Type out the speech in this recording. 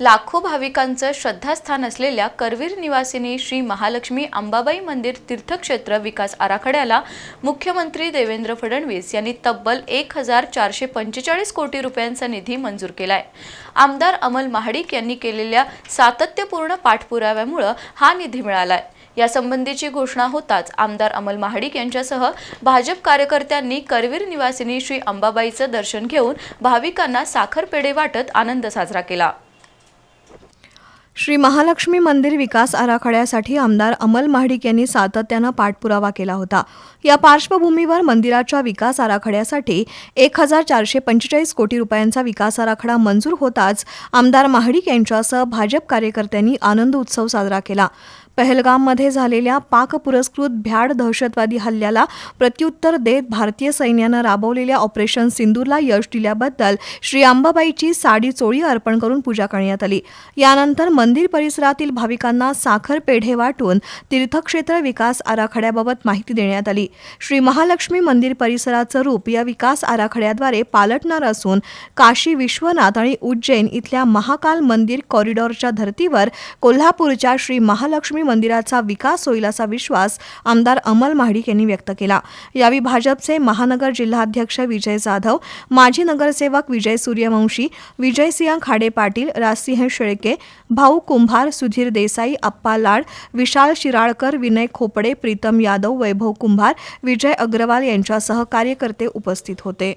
लाखो भाविकांचं श्रद्धास्थान असलेल्या करवीर निवासिनी श्री महालक्ष्मी अंबाबाई मंदिर तीर्थक्षेत्र विकास आराखड्याला मुख्यमंत्री देवेंद्र फडणवीस यांनी तब्बल एक हजार चारशे पंचेचाळीस कोटी रुपयांचा निधी मंजूर केलाय. आमदार अमल महाडिक यांनी केलेल्या सातत्यपूर्ण पाठपुराव्यामुळं हा निधी मिळालाय. यासंबंधीची घोषणा होताच आमदार अमल महाडिक यांच्यासह भाजप कार्यकर्त्यांनी करवीर निवासिनी श्री अंबाबाईचं दर्शन घेऊन भाविकांना साखरपेढे वाटत आनंद साजरा केला. श्री महालक्ष्मी मंदिर विकास आराखड्यासाठी आमदार अमल महाडिक यांनी सातत्यानं पाठपुरावा केला होता. या पार्श्वभूमीवर मंदिराच्या विकास आराखड्यासाठी एक हजार चारशे पंचेचाळीस कोटी रुपयांचा विकास आराखडा मंजूर होताच आमदार महाडिक यांच्यासह भाजप कार्यकर्त्यांनी आनंद उत्सव साजरा केला. पहलगाममध्ये झालेल्या पाक पुरस्कृत भ्याड दहशतवादी हल्ल्याला प्रत्युत्तर देत भारतीय सैन्यानं राबवलेल्या ऑपरेशन सिंदूरला यश दिल्याबद्दल श्री अंबाबाईची साडी चोळी अर्पण करून पूजा करण्यात आली. यानंतर मंदिर परिसरातील भाविकांना साखर पेढे वाटून तीर्थक्षेत्र विकास आराखड्याबाबत माहिती देण्यात आली. श्री महालक्ष्मी मंदिर परिसराचं रूप या विकास आराखड्याद्वारे पालटणार असून काशी विश्वनाथ आणि उज्जैन इथल्या महाकाल मंदिर कॉरिडॉरच्या धर्तीवर कोल्हापूरच्या श्री महालक्ष्मी मंदिराचा विकास होईल असा विश्वास आमदार अमल महाडिक यांनी व्यक्त केला. यावेळी भाजपचे महानगर जिल्हाध्यक्ष विजय जाधव माजी नगरसेवक विजय सूर्यवंशी विजयसिंह खाडे पाटील राजसिंह शेळके भाऊ कुंभार सुधीर देसाई अप्पा लाड विशाल शिराळकर विनय खोपडे प्रीतम यादव वैभव कुंभार विजय अग्रवाल यांच्यासह कार्यकर्ते उपस्थित होते.